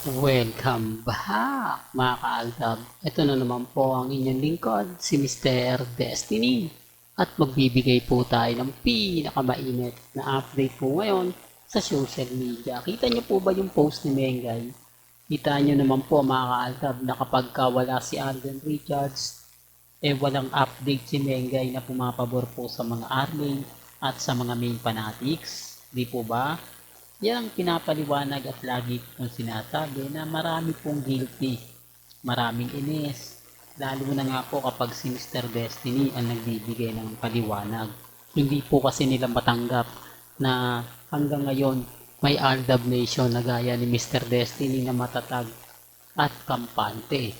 Welcome back mga kaaltab. Ito na naman po ang inyong lingkod, si Mr. Destiny. At magbibigay po tayo ng pinakamainit na update po ngayon sa social media. Kita niyo po ba yung post ni Mengay? Kita niyo naman po mga kaaltab na kapag ka wala si Alden Richards, eh walang update si Mengay na pumapabor po sa mga army at sa mga main fanatics. Di po ba? Yan ang pinapaliwanag at lagi kong sinasabi na marami pong guilty. Maraming inis. Lalo na nga po kapag si Mr. Destiny ang nagbibigay ng paliwanag. Hindi po kasi nila matanggap na hanggang ngayon may Aldab Nation na gaya ni Mr. Destiny na matatag at kampante.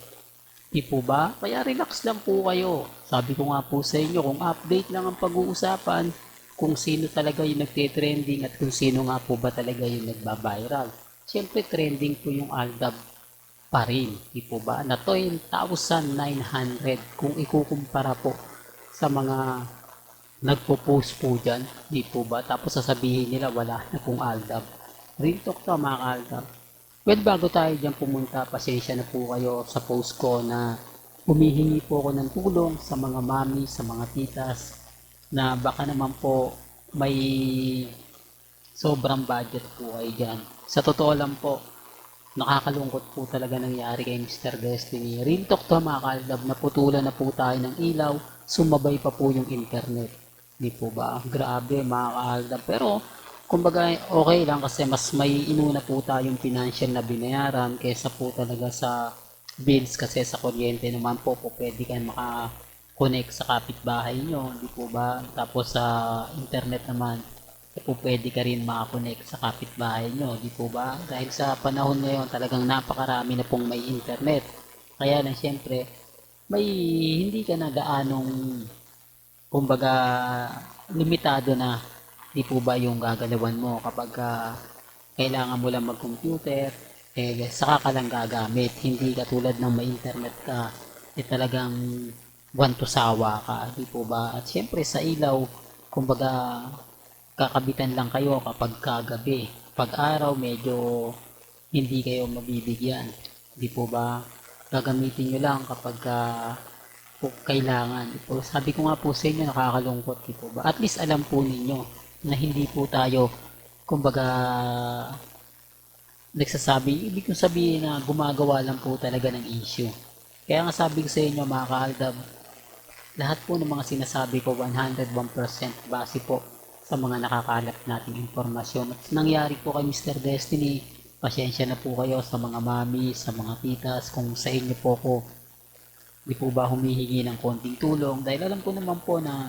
Di po ba? Kaya relax lang po kayo. Sabi ko nga po sa inyo, kung update lang ang pag-uusapan, kung sino talaga yung nagte-trending at kung sino nga po ba talaga yung nagba-viral. Siyempre, trending po yung Aldab pa rin. Di po ba? Na 10,900 kung ikukumpara po sa mga nagpo-post po dyan. Di po ba? Tapos sasabihin nila wala na pong Aldab. Real talk to mga Aldab. Well, bago tayo dyan pumunta, pasensya na po kayo sa post ko na humihingi po ako ng tulong sa mga mami, sa mga titas, na baka naman po may sobrang budget po kayo dyan. Sa totoo lang po, nakakalungkot po talaga nangyari kay Mr. Destiny. Real talk to mga kaldab, naputulan na po tayo ng ilaw, sumabay pa po yung internet. Di po ba? Grabe mga kaldab. Pero, kumbaga okay lang kasi mas may inuna po tayong financial na binayaran kaysa po talaga sa bills kasi sa kuryente naman po po pwede kayo maka connect sa kapitbahay nyo, di po ba? Tapos sa internet naman, di po pwede ka rin makakonect sa kapitbahay nyo, di po ba? Dahil sa panahon ngayon, talagang napakarami na pong may internet. Kaya lang siyempre, may hindi ka na gaanong kumbaga limitado na di po ba yung gagalawan mo kapag uh, kailangan mo lang mag-computer eh saka ka lang gagamit hindi katulad ng may internet ka eh talagang buwan to sawa ka, di po ba? At syempre sa ilaw, kumbaga kakabitan lang kayo kapag kagabi. Pag araw, medyo hindi kayo mabibigyan. Di po ba? Gagamitin nyo lang kapag uh, kailangan. Di po, sabi ko nga po sa inyo, nakakalungkot. Di po ba? At least alam po ninyo na hindi po tayo, kumbaga, nagsasabi, ibig kong sabihin na gumagawa lang po talaga ng issue. Kaya nga sabi ko sa inyo mga kaaldab, lahat po ng mga sinasabi ko 101% base po sa mga nakakalap nating impormasyon. At nangyari po kay Mr. Destiny, pasensya na po kayo sa mga mami, sa mga titas, kung sa inyo po ko di po ba humihingi ng konting tulong dahil alam ko naman po na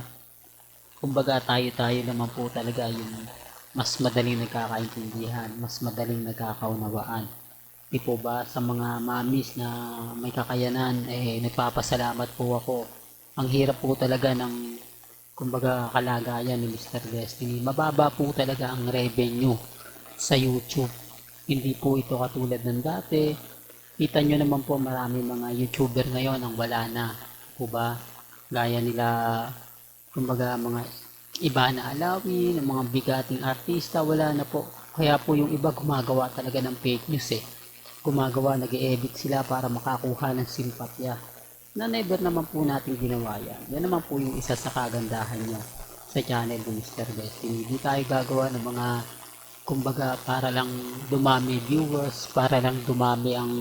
kumbaga tayo-tayo naman po talaga yung mas madaling nagkakaintindihan, mas madaling nagkakaunawaan. Di po ba sa mga mamis na may kakayanan, eh nagpapasalamat po ako ang hirap po talaga ng kumbaga kalagayan ni Mr. Destiny. Mababa po talaga ang revenue sa YouTube. Hindi po ito katulad ng dati. Kita nyo naman po marami mga YouTuber ngayon ang wala na. Po ba? Gaya nila kumbaga mga iba na alawin, ng mga bigating artista, wala na po. Kaya po yung iba gumagawa talaga ng fake news eh. Gumagawa, nag edit sila para makakuha ng simpatya na never naman po natin ginawa yan. Yan naman po yung isa sa kagandahan niya sa channel ni Mr. Destiny. Hindi tayo gagawa ng mga kumbaga para lang dumami viewers, para lang dumami ang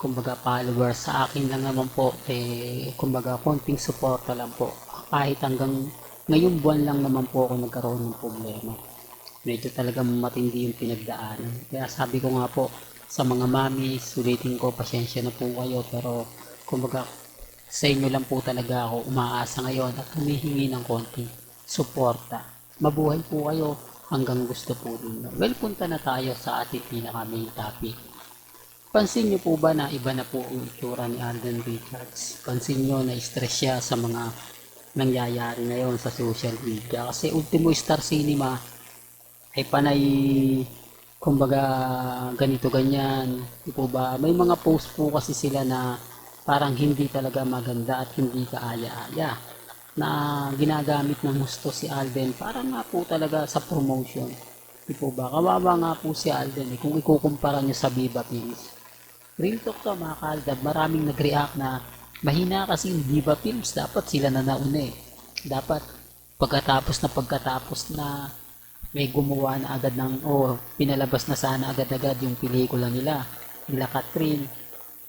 kumbaga followers sa akin lang naman po eh kumbaga konting suporta lang po kahit hanggang ngayong buwan lang naman po ako nagkaroon ng problema medyo talaga matindi yung pinagdaanan kaya sabi ko nga po sa mga mami sulitin ko pasensya na po kayo pero kumbaga sa inyo lang po talaga ako umaasa ngayon at humihingi ng konting suporta. Mabuhay po kayo hanggang gusto po ninyo. Well, punta na tayo sa ating pinaka main topic. Pansin niyo po ba na iba na po ang itsura ni Alden Richards? Pansin niyo na stress siya sa mga nangyayari ngayon sa social media. Kasi Ultimo Star Cinema ay panay kumbaga ganito ganyan. Di po ba? May mga post po kasi sila na parang hindi talaga maganda at hindi kaaya-aya na ginagamit ng gusto si Alden para nga po talaga sa promotion Di po ba? Kawawa nga po si Alden eh, kung ikukumpara nyo sa Viva Films. Real talk to mga kaaldab, maraming nag-react na mahina kasi yung Viva Films, dapat sila na nauna eh. Dapat pagkatapos na pagkatapos na may gumawa na agad ng, o pinalabas na sana agad-agad yung pelikula nila, nila Catherine,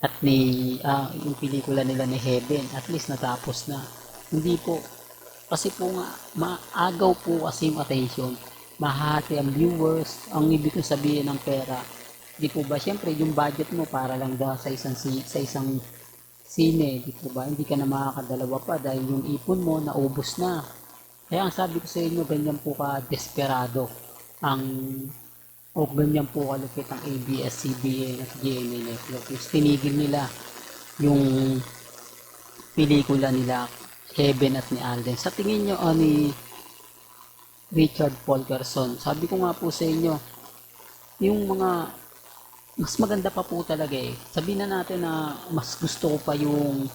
at ni, ah, yung pelikula nila ni Heaven, at least natapos na. Hindi po, kasi po nga, maagaw po kasi yung attention, mahati ang viewers, ang ibig kong sabihin ng pera. Di po ba, syempre, yung budget mo para lang daw sa isang, sa isang sine, di po ba, hindi ka na makakadalawa pa dahil yung ipon mo naubos na. Kaya ang sabi ko sa inyo, ganyan po ka desperado ang o ganyan po kalupit ang ABS-CBN at GMA Network. Is tinigil nila yung pelikula nila Heaven at ni Alden. Sa tingin nyo, ah, ni Richard Polkerson, sabi ko nga po sa inyo, yung mga mas maganda pa po talaga eh. Sabihin na natin na mas gusto ko pa yung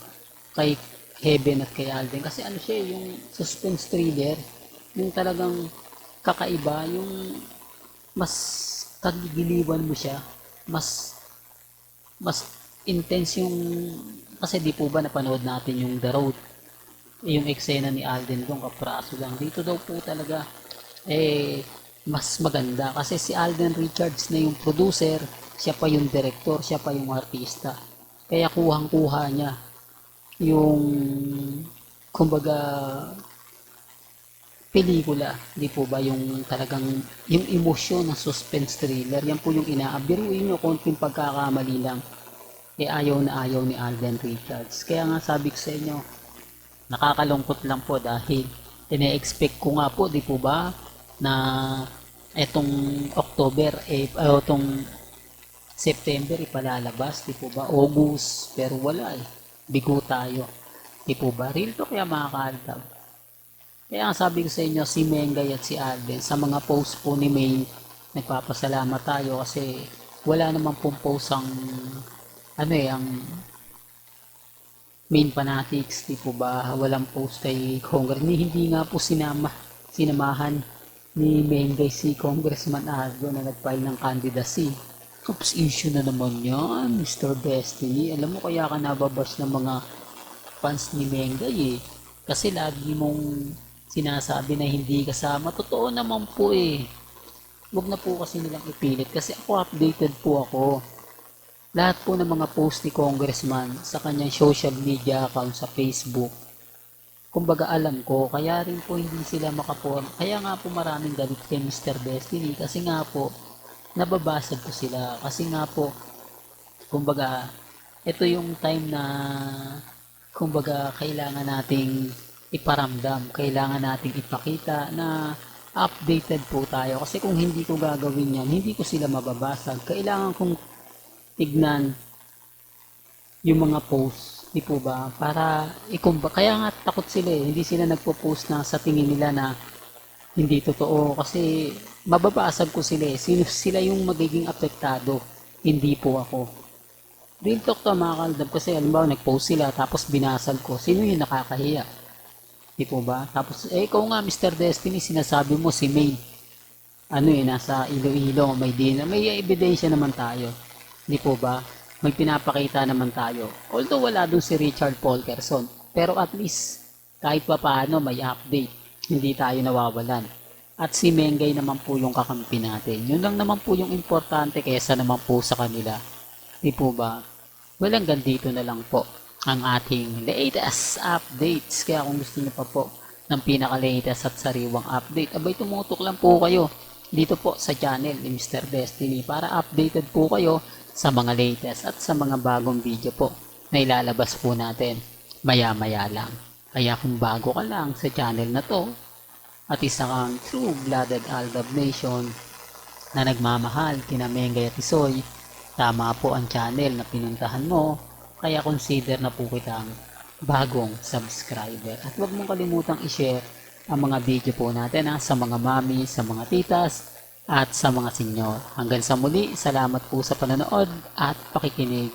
kay Heaven at kay Alden. Kasi ano siya, eh, yung suspense thriller, yung talagang kakaiba, yung mas kagigiliwan mo siya, mas mas intense yung kasi di po ba napanood natin yung The Road yung eksena ni Alden doon kapraso lang. Dito daw po talaga eh mas maganda. Kasi si Alden Richards na yung producer siya pa yung director siya pa yung artista. Kaya kuhang kuha niya yung kumbaga pelikula, di po ba yung talagang yung emosyon ng suspense thriller, yan po yung inaabiruin nyo konting pagkakamali lang. Eh ayaw na ayaw ni Alden Richards. Kaya nga sabi ko sa inyo, nakakalungkot lang po dahil ine-expect ko nga po, di po ba, na etong October, eh, etong September ipalalabas, di po ba, August, pero wala eh, bigo tayo, di po ba, real to kaya mga kaaldab. Kaya ang sabi ko sa inyo, si Mengay at si Alden, sa mga post po ni May, nagpapasalamat tayo kasi wala naman pong post ang, ano eh, ang main fanatics, di ba, walang post kay Congress, ni hindi nga po sinama, sinamahan ni Mengay si Congressman Aldo na nag-file ng candidacy. Oops, issue na naman yan, Mr. Destiny. Alam mo kaya ka nababash ng mga fans ni Mengay eh. Kasi lagi mong sinasabi na hindi kasama. Totoo naman po eh. Huwag na po kasi nilang ipilit. Kasi ako updated po ako. Lahat po ng mga post ni Congressman sa kanyang social media account sa Facebook. Kumbaga alam ko, kaya rin po hindi sila makaporm. Kaya nga po maraming galit kay Mr. Destiny. Kasi nga po, nababasag ko sila. Kasi nga po, kumbaga, ito yung time na kumbaga kailangan nating iparamdam, kailangan nating ipakita na updated po tayo. Kasi kung hindi ko gagawin yan, hindi ko sila mababasag. Kailangan kong tignan yung mga post, di po ba? Para ikumba. Kaya nga takot sila eh. Hindi sila nagpo-post na sa tingin nila na hindi totoo. Kasi mababasag ko sila eh. Sino sila yung magiging apektado? Hindi po ako. Real talk to mga kaldab kasi halimbawa nag-post sila tapos binasag ko. Sino yung nakakahiya? Di po ba? Tapos, eh, ikaw nga, Mr. Destiny, sinasabi mo si May. Ano eh, nasa Iloilo, may din. May ebidensya naman tayo. Di po ba? May pinapakita naman tayo. Although wala dun si Richard Polkerson. Pero at least, kahit pa paano, may update. Hindi tayo nawawalan. At si Mengay naman po yung kakampi natin. Yun lang naman po yung importante kaysa naman po sa kanila. Di po ba? Well, hanggang dito na lang po ang ating latest updates. Kaya kung gusto niyo pa po ng pinaka-latest at sariwang update, abay tumutok lang po kayo dito po sa channel ni Mr. Destiny para updated po kayo sa mga latest at sa mga bagong video po na ilalabas po natin maya-maya lang. Kaya kung bago ka lang sa channel na to at isa kang true-blooded Aldab Nation na nagmamahal kina Mengay at Isoy, tama po ang channel na pinuntahan mo kaya consider na po kitang bagong subscriber. At huwag mong kalimutang i-share ang mga video po natin ha, sa mga mami, sa mga titas, at sa mga senyor. Hanggang sa muli, salamat po sa panonood at pakikinig.